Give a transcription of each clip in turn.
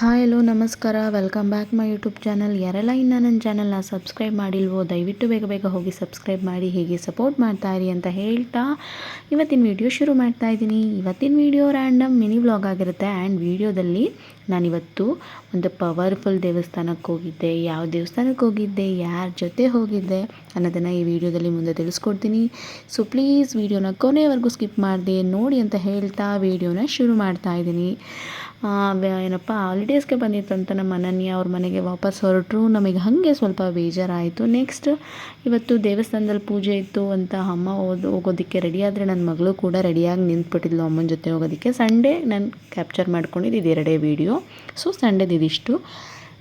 Hi, hello, ನಮಸ್ಕಾರ. Welcome back my YouTube channel. ಯಾರೆಲ್ಲ ಇನ್ನು ನನ್ನ ಚಾನಲ್ನ ಸಬ್ಸ್ಕ್ರೈಬ್ ಮಾಡಿಲ್ವೋ, ದಯವಿಟ್ಟು ಬೇಗ ಬೇಗ ಹೋಗಿ ಸಬ್ಸ್ಕ್ರೈಬ್ ಮಾಡಿ, ಹೀಗೆ ಸಪೋರ್ಟ್ ಮಾಡ್ತಾ ಇರಿ ಅಂತ ಹೇಳ್ತಾ ಇವತ್ತಿನ ವಿಡಿಯೋ ಶುರು ಮಾಡ್ತಾ ಇದ್ದೀನಿ. ಇವತ್ತಿನ ವಿಡಿಯೋ ರ್ಯಾಂಡಮ್ ಮಿನಿ ವ್ಲಾಗ್ ಆಗಿರುತ್ತೆ. ಆ್ಯಂಡ್ ವಿಡಿಯೋದಲ್ಲಿ ನಾನಿವತ್ತು ಒಂದು ಪವರ್ಫುಲ್ ದೇವಸ್ಥಾನಕ್ಕೆ ಹೋಗಿದ್ದೆ. ಯಾವ ದೇವಸ್ಥಾನಕ್ಕೆ ಹೋಗಿದ್ದೆ? ಯಾರ ಜೊತೆ ಹೋಗಿದ್ದೆ? ಅನ್ನೋದನ್ನು ಈ ವಿಡಿಯೋದಲ್ಲಿ ಮುಂದೆ ತಿಳಿಸ್ಕೊಡ್ತೀನಿ. ಸೊ ಪ್ಲೀಸ್ ವಿಡಿಯೋನ ಕೊನೆವರೆಗೂ ಸ್ಕಿಪ್ ಮಾಡಿದೆ. ನೋಡಿ ಅಂತ ಹೇಳ್ತಾ ವಿಡಿಯೋನ ಶುರು ಮಾಡ್ತಾ ಇದ್ದೀನಿ. ಏನಪ್ಪ ಹಾಲಿಡೇಸ್ಗೆ ಬಂದಿತ್ತಂತ ನಮ್ಮ ಅನನ್ಯ ಅವ್ರ ಮನೆಗೆ ವಾಪಸ್ ಹೊರಟರು. ನಮಗೆ ಹಾಗೆ ಸ್ವಲ್ಪ ಬೇಜಾರಾಯಿತು. ನೆಕ್ಸ್ಟ್ ಇವತ್ತು ದೇವಸ್ಥಾನದಲ್ಲಿ ಪೂಜೆ ಇತ್ತು ಅಂತ ಅಮ್ಮ ಹೋದ್ ಹೋಗೋದಕ್ಕೆ ರೆಡಿ ಆದರೆ ನನ್ನ ಮಗಳು ಕೂಡ ರೆಡಿಯಾಗಿ ನಿಂತ್ಬಿಟ್ಟಿದ್ಲು ಅಮ್ಮನ ಜೊತೆ ಹೋಗೋದಕ್ಕೆ. ಸಂಡೇ ನಾನು ಕ್ಯಾಪ್ಚರ್ ಮಾಡ್ಕೊಂಡಿದ್ದು ಇದು ಎರಡೇ ವೀಡಿಯೋ ಸೊ ಸಂಡೇದು ಇದಿಷ್ಟು.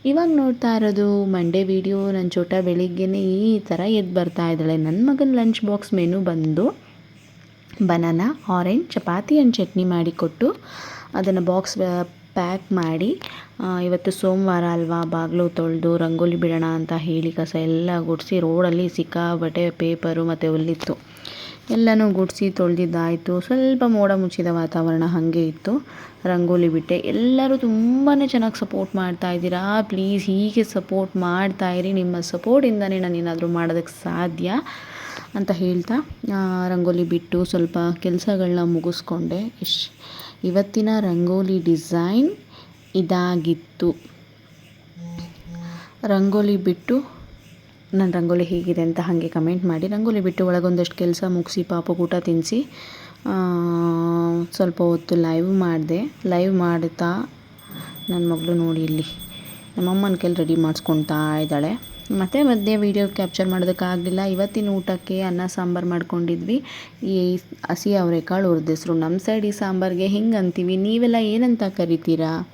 ಇವಾಗ ನೋಡ್ತಾ ಇರೋದು ಮಂಡೇ ವೀಡಿಯೋ ನನ್ನ ಚೋಟ ಬೆಳಿಗ್ಗೆನೇ ಈ ಥರ ಎದ್ದು ಬರ್ತಾ ಇದ್ದಾಳೆ. ನನ್ನ ಮಗನ ಲಂಚ್ ಬಾಕ್ಸ್ ಮೆನು ಬಂದು banana orange chapati and chutney ಮಾಡಿಕೊಟ್ಟು ಅದನ್ನು ಬಾಕ್ಸ್ ಪ್ಯಾಕ್ ಮಾಡಿ ಇವತ್ತು ಸೋಮವಾರ ಅಲ್ವಾ, ಬಾಗಿಲು ತೊಳೆದು, ರಂಗೋಲಿ ಬಿಡೋಣ ಅಂತ ಹೇಳಿ ಕಸ ಎಲ್ಲ ಗುಡಿಸಿ ರೋಡಲ್ಲಿ ಸಿಕ್ಕಾಬಟ್ಟೆ ಪೇಪರು ಮತ್ತು ಹುಲ್ಲಿತ್ತು. ಎಲ್ಲನೂ ಗುಡಿಸಿ ತೊಳೆದಿದ್ದಾಯಿತು. ಸ್ವಲ್ಪ ಮೋಡ ಮುಚ್ಚಿದ ವಾತಾವರಣ ಹಾಗೆ ಇತ್ತು. ರಂಗೋಲಿ ಬಿಟ್ಟೆ. ಎಲ್ಲರೂ ತುಂಬಾ ಚೆನ್ನಾಗಿ ಸಪೋರ್ಟ್ ಮಾಡ್ತಾ ಇದ್ದೀರಾ? ಪ್ಲೀಸ್ ಹೀಗೆ ಸಪೋರ್ಟ್ ಮಾಡ್ತಾ ಇರಿ. ನಿಮ್ಮ ಸಪೋರ್ಟಿಂದನೇ ನಾನು ಏನಾದರೂ ಮಾಡೋದಕ್ಕೆ ಸಾಧ್ಯ ಅಂತ ಹೇಳ್ತಾ ರಂಗೋಲಿ ಬಿಟ್ಟು ಸ್ವಲ್ಪ ಕೆಲಸಗಳನ್ನ ಮುಗಿಸ್ಕೊಂಡೆ. ಇಶ್ ಇವತ್ತಿನ ರಂಗೋಲಿ ಡಿಸೈನ್ ಇದಾಗಿತ್ತು. ರಂಗೋಲಿ ಬಿಟ್ಟು ನನ್ನ ರಂಗೋಲಿ ಹೇಗಿದೆ ಅಂತ ಹಾಗೆ ಕಮೆಂಟ್ ಮಾಡಿ. ರಂಗೋಲಿ ಬಿಟ್ಟು ಒಳಗೊಂದಷ್ಟು ಕೆಲಸ ಮುಗಿಸಿ, ಪಾಪು ಊಟ ತಿನ್ನಿಸಿ ಸ್ವಲ್ಪ ಹೊತ್ತು ಲೈವ್ ಮಾಡಿದೆ. ಲೈವ್ ಮಾಡ್ತಾ ನನ್ನ ಮಗಳು ನೋಡಿ ಇಲ್ಲಿ. ನಮ್ಮಮ್ಮನ ಕೈಲಿ ರೆಡಿ ಮಾಡಿಸ್ಕೊತಾ ಇದ್ದಾಳೆ. ಮತ್ತು ಮಧ್ಯೆ ವೀಡಿಯೋ ಕ್ಯಾಪ್ಚರ್ ಮಾಡೋದಕ್ಕಾಗಲಿಲ್ಲ ಇವತ್ತಿನ ಊಟಕ್ಕೆ ಅನ್ನ ಸಾಂಬಾರು ಮಾಡ್ಕೊಂಡಿದ್ವಿ. ಈ ಹಸಿ ಅವರೆಕಾಳು ಹುರಿದಿಸ್ರು. ನಮ್ಮ ಸೈಡ್ ಈ ಸಾಂಬಾರಿಗೆ ಹಿಂಗೆ ಅಂತೀವಿ. ನೀವೆಲ್ಲ ಏನಂತ ಕರಿತೀರಾ?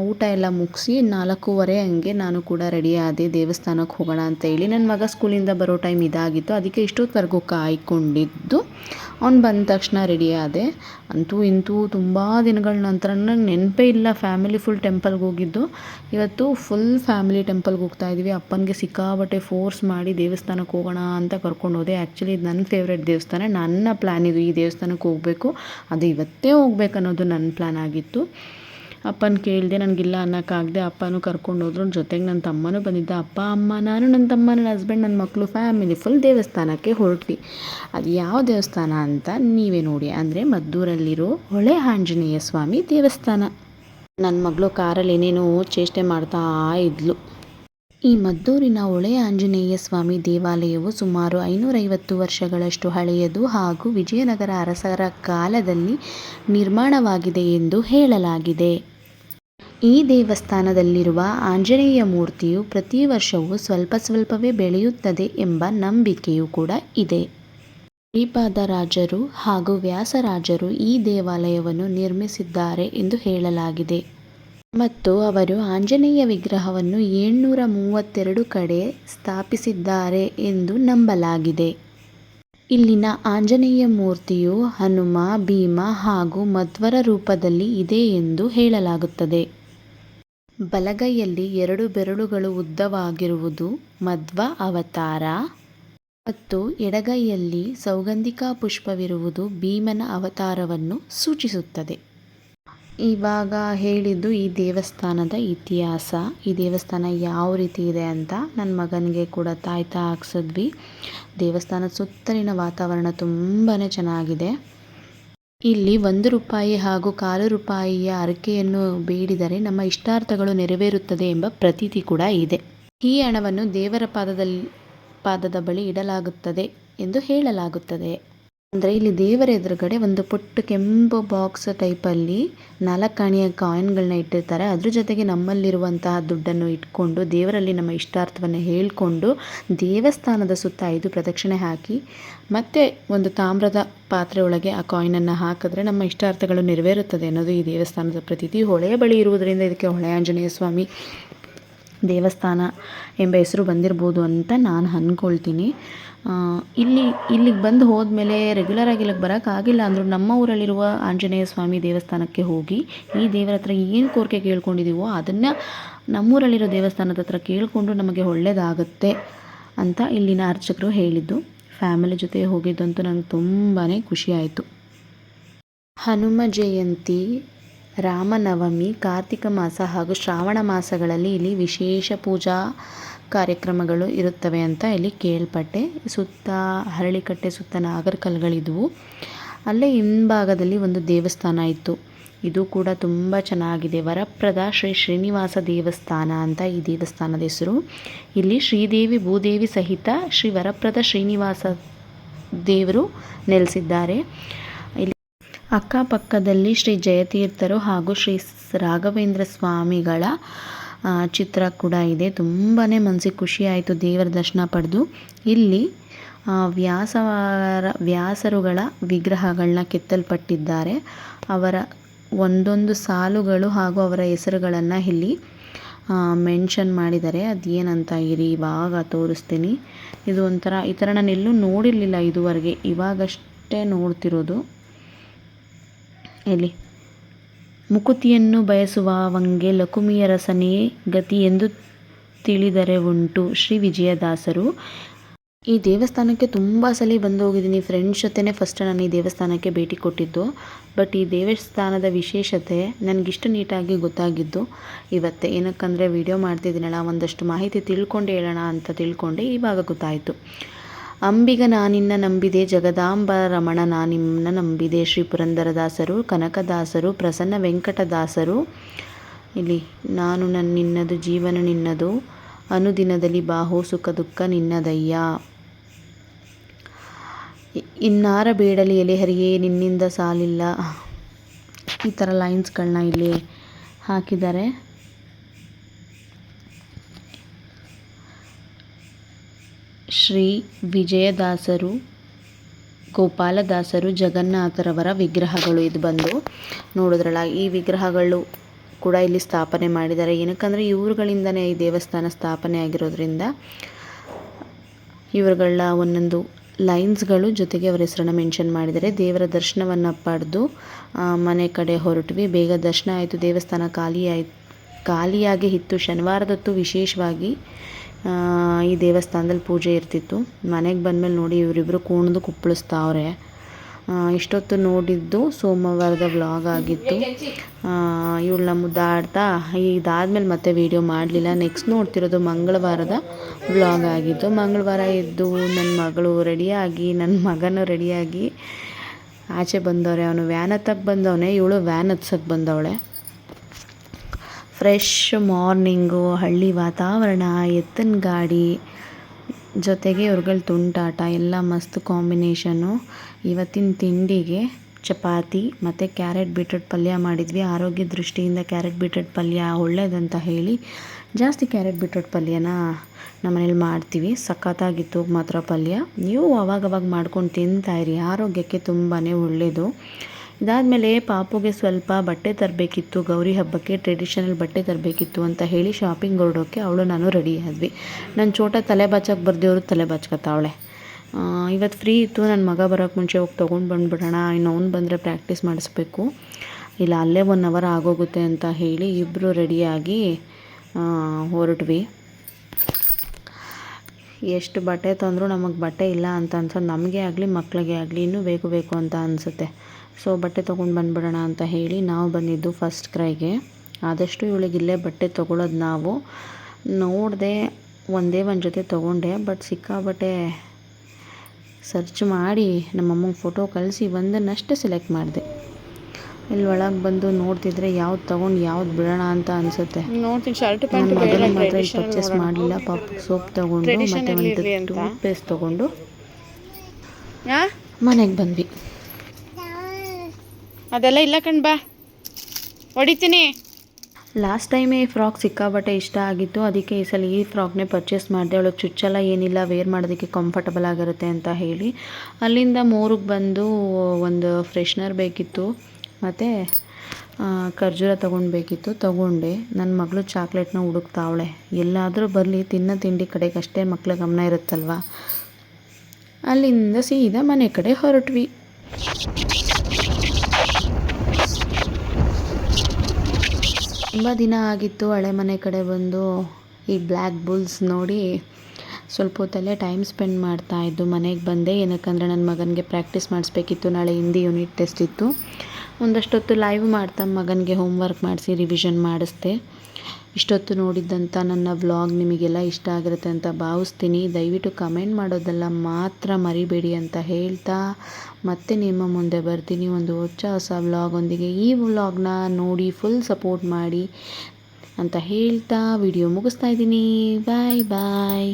ಊಟ ಎಲ್ಲ ಮುಗಿಸಿ ನಾಲ್ಕೂವರೆ ಹಂಗೆ ನಾನು ಕೂಡ ರೆಡಿ ಆದೆ, ದೇವಸ್ಥಾನಕ್ಕೆ ಹೋಗೋಣ ಅಂತ ಹೇಳಿ. ನನ್ನ ಮಗ ಸ್ಕೂಲಿಂದ ಬರೋ ಟೈಮ್ ಇದಾಗಿತ್ತು. ಅದಕ್ಕೆ ಇಷ್ಟೊತ್ತವರೆಗೂ ಕಾಯ್ಕೊಂಡಿದ್ದು. ಅವ್ನು ಬಂದ ತಕ್ಷಣ ರೆಡಿ ಆದೆ. ಅಂತೂ ಇಂತೂ ತುಂಬ ದಿನಗಳ ನಂತರ ನನಗೆ ನೆನಪೇ ಇಲ್ಲ. ಫ್ಯಾಮಿಲಿ ಫುಲ್ ಟೆಂಪಲ್ಗೆ ಹೋಗಿದ್ದು. ಇವತ್ತು ಫುಲ್ ಫ್ಯಾಮಿಲಿ ಟೆಂಪಲ್ಗೆ ಹೋಗ್ತಾ ಇದ್ವಿ. ಅಪ್ಪನಿಗೆ ಸಿಕ್ಕಾಬಟ್ಟೆ ಫೋರ್ಸ್ ಮಾಡಿ ದೇವಸ್ಥಾನಕ್ಕೆ ಹೋಗೋಣ ಅಂತ ಕರ್ಕೊಂಡು ಹೋದೆ ಆ್ಯಕ್ಚುಲಿ ಇದು ನನ್ನ ಫೇವ್ರೆಟ್ ದೇವಸ್ಥಾನ. ನನ್ನ ಪ್ಲ್ಯಾನ್ ಇದು ಈ ದೇವಸ್ಥಾನಕ್ಕೆ ಹೋಗಬೇಕು. ಅದು ಇವತ್ತೇ ಹೋಗ್ಬೇಕು ಅನ್ನೋದು ನನ್ನ ಪ್ಲ್ಯಾನ್ ಆಗಿತ್ತು. ಅಪ್ಪನ ಕೇಳಿದೆ ನನಗಿಲ್ಲ ಅನ್ನೋಕ್ಕಾಗದೆ ಅಪ್ಪನೂ ಕರ್ಕೊಂಡು ಹೋದ್ರು. ಜೊತೆಗೆ ನನ್ನ ತಮ್ಮನೂ ಬಂದಿದ್ದ. ಅಪ್ಪ, ಅಮ್ಮ, ನಾನು ನನ್ನ ತಮ್ಮ ನನ್ನ ಹಸ್ಬೆಂಡ್ ನನ್ನ ಮಕ್ಕಳು ಫ್ಯಾಮಿಲಿ ಫುಲ್ ದೇವಸ್ಥಾನಕ್ಕೆ ಹೊರಟ್ವಿ. ಅದು ಯಾವ ದೇವಸ್ಥಾನ ಅಂತ ನೀವೇ ನೋಡಿ. ಅಂದರೆ ಮದ್ದೂರಲ್ಲಿರೋ ಹೊಳೆ ಆಂಜನೇಯ ಸ್ವಾಮಿ ದೇವಸ್ಥಾನ. ನನ್ನ ಮಗಳು ಕಾರಲ್ಲಿ ಏನೇನೋ ಚೇಷ್ಟೆ ಮಾಡ್ತಾ ಇದ್ಲು. ಈ ಮದ್ದೂರಿನ ಹೊಳೆ ಆಂಜನೇಯ ಸ್ವಾಮಿ ದೇವಾಲಯವು ಸುಮಾರು ಐನೂರೈವತ್ತು ವರ್ಷಗಳಷ್ಟು ಹಳೆಯದು ಹಾಗೂ ವಿಜಯನಗರ ಅರಸರ ಕಾಲದಲ್ಲಿ ನಿರ್ಮಾಣವಾಗಿದೆ ಎಂದು ಹೇಳಲಾಗಿದೆ. ಈ ದೇವಸ್ಥಾನದಲ್ಲಿರುವ ಆಂಜನೇಯ ಮೂರ್ತಿಯು ಪ್ರತಿ ವರ್ಷವೂ ಸ್ವಲ್ಪ ಸ್ವಲ್ಪವೇ ಬೆಳೆಯುತ್ತದೆ ಎಂಬ ನಂಬಿಕೆಯೂ ಕೂಡ ಇದೆ. ಶ್ರೀಪಾದರಾಜರು ಹಾಗೂ ವ್ಯಾಸರಾಜರು ಈ ದೇವಾಲಯವನ್ನು ನಿರ್ಮಿಸಿದ್ದಾರೆ ಎಂದು ಹೇಳಲಾಗಿದೆ. ಮತ್ತು ಅವರು ಆಂಜನೇಯ ವಿಗ್ರಹವನ್ನು ಏಳ್ನೂರ ಮೂವತ್ತೆರಡು ಕಡೆ ಸ್ಥಾಪಿಸಿದ್ದಾರೆ ಎಂದು ನಂಬಲಾಗಿದೆ. ಇಲ್ಲಿನ ಆಂಜನೇಯ ಮೂರ್ತಿಯು ಹನುಮ, ಭೀಮ ಹಾಗೂ ಮಧ್ವರ ರೂಪದಲ್ಲಿ ಇದೆ ಎಂದು ಹೇಳಲಾಗುತ್ತದೆ. ಬಲಗೈಯಲ್ಲಿ ಎರಡು ಬೆರಳುಗಳು ಉದ್ದವಾಗಿರುವುದು ಮಧ್ವ ಅವತಾರ ಮತ್ತು ಎಡಗೈಯಲ್ಲಿ ಸೌಗಂಧಿಕಾ ಪುಷ್ಪವಿರುವುದು ಭೀಮನ ಅವತಾರವನ್ನು ಸೂಚಿಸುತ್ತದೆ. ಇವಾಗ ಹೇಳಿದ್ದು ಈ ದೇವಸ್ಥಾನದ ಇತಿಹಾಸ. ಈ ದೇವಸ್ಥಾನ ಯಾವ ರೀತಿ ಇದೆ ಅಂತ ನನ್ನ ಮಗನಿಗೆ ಕೂಡ ತಾಯ್ತಾ ಹಾಕ್ಸಿದ್ವಿ. ದೇವಸ್ಥಾನದ ಸುತ್ತಲಿನ ವಾತಾವರಣ ತುಂಬಾ ಚೆನ್ನಾಗಿದೆ. ಇಲ್ಲಿ ಒಂದು ರೂಪಾಯಿ ಹಾಗೂ ಕಾಲು ರೂಪಾಯಿಯ ಅರಕೆಯನ್ನು ಬೇಡಿದರೆ ನಮ್ಮ ಇಷ್ಟಾರ್ಥಗಳು ನೆರವೇರುತ್ತದೆ ಎಂಬ ಪ್ರತೀತಿ ಕೂಡ ಇದೆ. ಈ ಹಣವನ್ನು ದೇವರ ಪಾದದಲ್ಲಿ, ಪಾದದ ಬಳಿ ಇಡಲಾಗುತ್ತದೆ ಎಂದು ಹೇಳಲಾಗುತ್ತದೆ. ಅಂದರೆ ಇಲ್ಲಿ ದೇವರ ಎದುರುಗಡೆ ಒಂದು ಪುಟ್ಟ ಕೆಂಪು ಬಾಕ್ಸ್ ಟೈಪಲ್ಲಿ ನಾಲ್ಕು ಆಣೆಯ ಕಾಯಿನ್ಗಳನ್ನ ಇಟ್ಟಿರ್ತಾರೆ. ಅದ್ರ ಜೊತೆಗೆ ನಮ್ಮಲ್ಲಿರುವಂತಹ ದುಡ್ಡನ್ನು ಇಟ್ಕೊಂಡು, ದೇವರಲ್ಲಿ ನಮ್ಮ ಇಷ್ಟಾರ್ಥವನ್ನು ಹೇಳಿಕೊಂಡು ದೇವಸ್ಥಾನದ ಸುತ್ತ ಐದು ಪ್ರದಕ್ಷಿಣೆ ಹಾಕಿ, ಮತ್ತೆ ಒಂದು ತಾಮ್ರದ ಪಾತ್ರೆ ಒಳಗೆ ಆ ಕಾಯಿನನ್ನು ಹಾಕಿದ್ರೆ ನಮ್ಮ ಇಷ್ಟಾರ್ಥಗಳು ನೆರವೇರುತ್ತದೆ ಅನ್ನೋದು ಈ ದೇವಸ್ಥಾನದ ಪ್ರತೀತಿ. ಹೊಳೆಯ ಬಳಿ ಇರುವುದರಿಂದ ಇದಕ್ಕೆ ಹೊಳೆ ಆಂಜನೇಯ ಸ್ವಾಮಿ ದೇವಸ್ಥಾನ ಎಂಬ ಹೆಸರು ಬಂದಿರ್ಬೋದು ಅಂತ ನಾನು ಅಂದ್ಕೊಳ್ತೀನಿ ಇಲ್ಲಿ, ಇಲ್ಲಿಗೆ ಬಂದು ಹೋದ್ಮೇಲೆ ರೆಗ್ಯುಲರ್ ಆಗಿ ಇಲ್ಲಿಗೆ ಬರೋಕ್ಕಾಗಿಲ್ಲ ಅಂದರೂ ನಮ್ಮ ಊರಲ್ಲಿರುವ ಆಂಜನೇಯ ಸ್ವಾಮಿ ದೇವಸ್ಥಾನಕ್ಕೆ ಹೋಗಿ ಈ ದೇವರ ಹತ್ರ ಏನು ಕೋರಿಕೆ ಕೇಳ್ಕೊಂಡಿದ್ದೀವೋ ಅದನ್ನು ನಮ್ಮೂರಲ್ಲಿರೋ ದೇವಸ್ಥಾನದ ಹತ್ರ ಕೇಳಿಕೊಂಡು ನಮಗೆ ಒಳ್ಳೆಯದಾಗುತ್ತೆ ಅಂತ ಇಲ್ಲಿನ ಅರ್ಚಕರು ಹೇಳಿದ್ದು. ಫ್ಯಾಮಿಲಿ ಜೊತೆ ಹೋಗಿದ್ದಂತೂ ನನಗೆ ತುಂಬಾ ಖುಷಿ ಆಯಿತು. ಹನುಮ ಜಯಂತಿ ರಾಮನವಮಿ, ಕಾರ್ತಿಕ ಮಾಸ ಹಾಗೂ ಶ್ರಾವಣ ಮಾಸಗಳಲ್ಲಿ ಇಲ್ಲಿ ವಿಶೇಷ ಪೂಜಾ ಕಾರ್ಯಕ್ರಮಗಳು ಇರುತ್ತವೆ ಅಂತ ಇಲ್ಲಿ ಕೇಳ್ಪಟ್ಟೆ. ಸುತ್ತ ಹರಳಿಕಟ್ಟೆ, ಸುತ್ತ ನಾಗರಕಲ್ಗಳಿದ್ವು ಅಲ್ಲೇ ಹಿಂಭಾಗದಲ್ಲಿ ಒಂದು ದೇವಸ್ಥಾನ ಇತ್ತು. ಇದು ಕೂಡ ತುಂಬ ಚೆನ್ನಾಗಿದೆ. ವರಪ್ರದ ಶ್ರೀ ಶ್ರೀನಿವಾಸ ದೇವಸ್ಥಾನ ಅಂತ ಈ ದೇವಸ್ಥಾನದ ಹೆಸರು. ಇಲ್ಲಿ ಶ್ರೀದೇವಿ, ಭೂದೇವಿ ಸಹಿತ ಶ್ರೀ ವರಪ್ರದ ಶ್ರೀನಿವಾಸ ದೇವರು ನೆಲೆಸಿದ್ದಾರೆ. ಅಕ್ಕಪಕ್ಕದಲ್ಲಿ ಶ್ರೀ ಜಯತೀರ್ಥರು ಹಾಗೂ ಶ್ರೀ ರಾಘವೇಂದ್ರ ಸ್ವಾಮಿಗಳ ಚಿತ್ರ ಕೂಡ ಇದೆ. ತುಂಬಾ ಮನಸ್ಸಿಗೆ ಖುಷಿ ಆಯಿತು ದೇವರ ದರ್ಶನ ಪಡೆದು. ಇಲ್ಲಿ ವ್ಯಾಸವಾರ, ವ್ಯಾಸರುಗಳ ವಿಗ್ರಹಗಳನ್ನ ಕೆತ್ತಲ್ಪಟ್ಟಿದ್ದಾರೆ. ಅವರ ಒಂದೊಂದು ಸಾಲುಗಳು ಹಾಗೂ ಅವರ ಹೆಸರುಗಳನ್ನು ಇಲ್ಲಿ ಮೆನ್ಷನ್ ಮಾಡಿದ್ದಾರೆ. ಅದೇನಂತ ಇರಿ, ಇವಾಗ ತೋರಿಸ್ತೀನಿ. ಇದು ಒಂಥರ, ಈ ಥರ ನಾನು ಎಲ್ಲೂ ನೋಡಿರಲಿಲ್ಲ ಇದುವರೆಗೆ. ಇವಾಗಷ್ಟೇ ನೋಡ್ತಿರೋದು. ಇಲ್ಲಿ ಮುಕುತಿಯನ್ನು ಬಯಸುವವಂಗೆ ಲಕುಮಿಯ ರಸನೇ ಗತಿ ಎಂದು ತಿಳಿದರೆ ಉಂಟು. ಶ್ರೀ ವಿಜಯದಾಸರು, ಈ ದೇವಸ್ಥಾನಕ್ಕೆ ತುಂಬ ಸಲ ಬಂದು ಹೋಗಿದ್ದೀನಿ ಫ್ರೆಂಡ್ಸ್ ಜೊತೆನೇ ಫಸ್ಟ್ ನಾನು ಈ ದೇವಸ್ಥಾನಕ್ಕೆ ಭೇಟಿ ಕೊಟ್ಟಿದ್ದು. ಬಟ್ ಈ ದೇವಸ್ಥಾನದ ವಿಶೇಷತೆ ನನಗಿಷ್ಟು ನೀಟಾಗಿ ಗೊತ್ತಾಗಿದ್ದು. ಇವತ್ತೇ ಏನಕ್ಕಂದರೆ ವಿಡಿಯೋ ಮಾಡ್ತಿದ್ದೀನಲ್ಲ, ಒಂದಷ್ಟು ಮಾಹಿತಿ ತಿಳ್ಕೊಂಡು ಹೇಳೋಣ ಅಂತ ತಿಳ್ಕೊಂಡೆ ಇವಾಗ ಗೊತ್ತಾಯಿತು. ಅಂಬಿಗ ನಾನಿನ್ನ ನಂಬಿದೆ ಜಗದಾಂಬ ರಮಣ ನಾನಿನ್ನ ನಂಬಿದೆ. ಶ್ರೀ ಪುರಂದರದಾಸರು, ಕನಕದಾಸರು, ಪ್ರಸನ್ನ ವೆಂಕಟದಾಸರು, ಇಲ್ಲಿ ನಾನು ನನ್ನಿನ್ನದು ಜೀವನ ನಿನ್ನದು, ಅನುದಿನದಲ್ಲಿ ಬಾಹು ಸುಖ ದುಃಖ ನಿನ್ನದಯ್ಯ. ಇನ್ನಾರ ಬೇಡಲಿ ಎಲೆಹರಿಯೇ, ನಿನ್ನಿಂದ ಸಾಲಿಲ್ಲ. ಈ ಥರ ಲೈನ್ಸ್ಗಳನ್ನ ಇಲ್ಲಿ ಹಾಕಿದ್ದಾರೆ. ಶ್ರೀ ವಿಜಯದಾಸರು, ಗೋಪಾಲದಾಸರು, ಜಗನ್ನಾಥರವರ ವಿಗ್ರಹಗಳು ಇದು ಬಂದು ನೋಡಿದ್ರಲ್ಲ. ಈ ವಿಗ್ರಹಗಳು ಕೂಡ ಇಲ್ಲಿ ಸ್ಥಾಪನೆ ಮಾಡಿದ್ದಾರೆ. ಏನಕ್ಕಂದರೆ ಇವರುಗಳಿಂದನೇ ಈ ದೇವಸ್ಥಾನ ಸ್ಥಾಪನೆ ಆಗಿರೋದ್ರಿಂದ ಇವರುಗಳ ಒಂದೊಂದು ಲೈನ್ಸ್ಗಳು ಜೊತೆಗೆ ಅವರ ಹೆಸರನ್ನು ಮೆನ್ಷನ್ ಮಾಡಿದ್ದಾರೆ. ದೇವರ ದರ್ಶನವನ್ನು ಪಡೆದು ಮನೆ ಕಡೆ ಹೊರಟ್ವಿ. ಬೇಗ ದರ್ಶನ ಆಯಿತು. ದೇವಸ್ಥಾನ ಖಾಲಿ ಆಯ್ತು ಖಾಲಿಯಾಗಿ ಇತ್ತು. ಶನಿವಾರದತ್ತು ವಿಶೇಷವಾಗಿ ಈ ದೇವಸ್ಥಾನದಲ್ಲಿ ಪೂಜೆ ಇರ್ತಿತ್ತು. ಮನೆಗೆ ಬಂದಮೇಲೆ ನೋಡಿ ಇವರಿಬ್ಬರು ಕುಣಿದು ಕುಪ್ಪಳಿಸ್ತಾವ್ರೆ. ಇಷ್ಟೊತ್ತು ನೋಡಿದ್ದು ಸೋಮವಾರದ ವ್ಲಾಗ್ ಆಗಿತ್ತು. ಇವಳನ್ನ ಮುದ್ದಾಡ್ತಾ, ಇದಾದ್ಮೇಲೆ ಮತ್ತೆ ವೀಡಿಯೋ ಮಾಡಲಿಲ್ಲ. ನೆಕ್ಸ್ಟ್ ನೋಡ್ತಿರೋದು ಮಂಗಳವಾರದ ವ್ಲಾಗ್ ಆಗಿತ್ತು. ಮಂಗಳವಾರ ಇದ್ದು ನನ್ನ ಮಗಳು ರೆಡಿಯಾಗಿ ನನ್ನ ಮಗನೂ ರೆಡಿಯಾಗಿ ಆಚೆ ಬಂದವ್ರೆ. ಅವನು ವ್ಯಾನ್ ಹತ್ತಕ್ಕೆ ಬಂದವನೇ, ಇವಳು ವ್ಯಾನ್ ಹತ್ಸಕ್ಕೆ ಬಂದವಳೆ. ಫ್ರೆಶ್ ಮಾರ್ನಿಂಗು, ಹಳ್ಳಿ ವಾತಾವರಣ, ಎತ್ತಿನ ಗಾಡಿ ಜೊತೆಗೆ ಇವ್ರುಗಳ ತುಂಟಾಟ, ಎಲ್ಲ ಮಸ್ತ್ ಕಾಂಬಿನೇಷನು. ಇವತ್ತಿನ ತಿಂಡಿಗೆ ಚಪಾತಿ ಮತ್ತು ಕ್ಯಾರೆಟ್ ಬೀಟ್ರೂಟ್ ಪಲ್ಯ ಮಾಡಿದ್ವಿ. ಆರೋಗ್ಯ ದೃಷ್ಟಿಯಿಂದ ಕ್ಯಾರೆಟ್ ಬೀಟ್ರೂಟ್ ಪಲ್ಯ ಒಳ್ಳೆಯದಂತ ಹೇಳಿ ಜಾಸ್ತಿ ಕ್ಯಾರೆಟ್ ಬೀಟ್ರೂಟ್ ಪಲ್ಯನ ನಮ್ಮನೇಲಿ ಮಾಡ್ತೀವಿ. ಸಖತ್ತಾಗಿತ್ತು ಮಾತ್ರ ಪಲ್ಯ. ನೀವು ಅವಾಗವಾಗ ಮಾಡ್ಕೊಂಡು ತಿಂತಾಯಿರಿ ಆರೋಗ್ಯಕ್ಕೆ ತುಂಬಾ ಒಳ್ಳೆಯದು ಇದಾದಮೇಲೆ ಪಾಪುಗೆ ಸ್ವಲ್ಪ ಬಟ್ಟೆ ತರಬೇಕಿತ್ತು, ಗೌರಿ ಹಬ್ಬಕ್ಕೆ ಟ್ರೆಡಿಷನಲ್ ಬಟ್ಟೆ ತರಬೇಕಿತ್ತು ಅಂತ ಹೇಳಿ ಶಾಪಿಂಗ್ ಹೊರಡೋಕ್ಕೆ ಅವಳು ನಾನು ರೆಡಿ ಆದ್ವಿ. ನನ್ನ ಚೋಟ ತಲೆ ಬಾಚಕ್ಕೆ ಬರ್ದೇವ್ರು ತಲೆ ಬಾಚ್ಕೊತಾವಳೆ ಇವತ್ತು ಫ್ರೀ ಇತ್ತು ನನ್ನ ಮಗ ಬರೋಕ್ಕೆ ಮುಂಚೆ ಹೋಗಿ ತೊಗೊಂಡು ಬಂದುಬಿಡೋಣ, ಇನ್ನು ಅವ್ನು ಬಂದರೆ ಪ್ರಾಕ್ಟೀಸ್ ಮಾಡಿಸ್ಬೇಕು. ಇಲ್ಲ, ಅಲ್ಲೇ ಒನ್ ಅವರ್ ಆಗೋಗುತ್ತೆ ಅಂತ ಹೇಳಿ ಇಬ್ಬರು ರೆಡಿಯಾಗಿ ಹೊರಟ್ವಿ. ಎಷ್ಟು ಬಟ್ಟೆ ತಂದರೂ ನಮಗೆ ಬಟ್ಟೆ ಇಲ್ಲ ಅಂತ ಅನ್ಸೋದು ನಮಗೆ ಆಗಲಿ ಮಕ್ಕಳಿಗೆ ಆಗಲಿ, ಇನ್ನೂ ಬೇಕು ಬೇಕು ಅಂತ ಅನಿಸುತ್ತೆ. ಸೊ ಬಟ್ಟೆ ತೊಗೊಂಡು ಬಂದ್ಬಿಡೋಣ ಅಂತ ಹೇಳಿ ನಾವು ಬಂದಿದ್ದು ಫಸ್ಟ್ ಕ್ರೈಗೆ. ಆದಷ್ಟು ಇವಳಿಗೆ ಇಲ್ಲೇ ಬಟ್ಟೆ ತೊಗೊಳೋದು ನಾವು. ನೋಡಿದೆ ಒಂದೇ ಒಂದು ಜೊತೆ ತೊಗೊಂಡೆ ಬಟ್ ಸಿಕ್ಕಾಬಟ್ಟೆ ಸರ್ಚ್ ಮಾಡಿ ನಮ್ಮಮ್ಮಂಗೆ ಫೋಟೋ ಕಳಿಸಿ ಒಂದನ್ನಷ್ಟು ಸೆಲೆಕ್ಟ್ ಮಾಡಿದೆ. ಇಲ್ಲಿ ಒಳಗೆ ಬಂದು ನೋಡ್ತಿದ್ರೆ ಯಾವ್ದು ತೊಗೊಂಡು ಯಾವ್ದು ಬಿಡೋಣ ಅಂತ ಅನಿಸುತ್ತೆ. ನನ್ನ ಮಾತ್ರ ಪರ್ಚೇಸ್ ಮಾಡಲಿಲ್ಲ ಪಾಪ ಸೋಪ್ ತಗೊಂಡು ಮತ್ತೆ ಒಂದು ಟೂತ್ ಪೇಸ್ಟ್ ತಗೊಂಡು ಮನೆಗೆ ಬಂದ್ವಿ. ಅದೆಲ್ಲ ಇಲ್ಲ ಕಣ್ ಬಾ. ಹೊಡಿತೀನಿ. ಲಾಸ್ಟ್ ಟೈಮೇ ಈ ಫ್ರಾಕ್ ಸಿಕ್ಕಾಬಟ್ಟೆ ಇಷ್ಟ ಆಗಿತ್ತು. ಅದಕ್ಕೆ ಈ ಸಲ ಈ ಫ್ರಾಕ್ನೇ ಪರ್ಚೇಸ್ ಮಾಡಿದೆ. ಅವಳು ಚುಚ್ಚೆಲ್ಲ ಏನಿಲ್ಲ ವೇರ್ ಮಾಡೋದಕ್ಕೆ ಕಂಫರ್ಟಬಲ್ ಆಗಿರುತ್ತೆ ಅಂತ ಹೇಳಿ. ಅಲ್ಲಿಂದ ಮೂರಿಗೆ ಬಂದು ಒಂದು ಫ್ರೆಶ್ನರ್ ಬೇಕಿತ್ತು. ಮತ್ತು ಖರ್ಜೂರ ತೊಗೊಳ್ಬೇಕಿತ್ತು ತೊಗೊಂಡೆ. ನನ್ನ ಮಗಳು ಚಾಕ್ಲೇಟ್ನ ಹುಡುಕ್ತಾವಳೆ. ಎಲ್ಲಾದರೂ ಬರಲಿ, ತಿನ್ನೋ ತಿಂಡಿ ಕಡೆಗೆ ಅಷ್ಟೇ ಮಕ್ಕಳ ಗಮನ ಇರುತ್ತಲ್ವ? ಅಲ್ಲಿಂದ ಸೀದಾ ಮನೆ ಕಡೆ ಹೊರಟ್ವಿ. ತುಂಬ ದಿನ ಆಗಿತ್ತು, ಹಳೆ ಮನೆ ಕಡೆ ಬಂದು ಈ ಬ್ಲ್ಯಾಕ್ ಬುಲ್ಸ್ ನೋಡಿ ಸ್ವಲ್ಪ ಹೊತ್ತಲ್ಲೇ ಟೈಮ್ ಸ್ಪೆಂಡ್ ಮಾಡ್ತಾ ಇದ್ದು ಮನೆಗೆ ಬಂದೆ. ಏನಕ್ಕಂದರೆ ನನ್ನ ಮಗನಿಗೆ ಪ್ರಾಕ್ಟೀಸ್ ಮಾಡಿಸ್ಬೇಕಿತ್ತು. ನಾಳೆ ಹಿಂದಿ ಯೂನಿಟ್ ಟೆಸ್ಟ್ ಇತ್ತು. ಒಂದಷ್ಟೊತ್ತು ಲೈವ್ ಮಾಡ್ತಾ ಮಗನಿಗೆ ಹೋಮ್ವರ್ಕ್ ಮಾಡಿಸಿ ರಿವಿಷನ್ ಮಾಡಿಸ್ದೆ. ಇಷ್ಟೊತ್ತು ನೋಡಿದ್ದಂಥ ನನ್ನ ವ್ಲಾಗ್ ನಿಮಗೆಲ್ಲ ಇಷ್ಟ ಆಗಿರುತ್ತೆ ಅಂತ ಭಾವಿಸ್ತೀನಿ. ದಯವಿಟ್ಟು ಕಮೆಂಟ್ ಮಾಡೋದೆಲ್ಲ ಮಾತ್ರ ಮರಿಬೇಡಿ ಅಂತ ಹೇಳ್ತಾ ಮತ್ತೆ ನಿಮ್ಮ ಮುಂದೆ ಬರ್ತೀನಿ. ಒಂದು ಹೊಚ್ಚ ಹೊಸ ವ್ಲಾಗೊಂದಿಗೆ ಈ ವ್ಲಾಗ್ನ ನೋಡಿ ಫುಲ್ ಸಪೋರ್ಟ್ ಮಾಡಿ ಅಂತ ಹೇಳ್ತಾ ವಿಡಿಯೋ ಮುಗಿಸ್ತಾ ಇದ್ದೀನಿ. ಬಾಯ್ ಬಾಯ್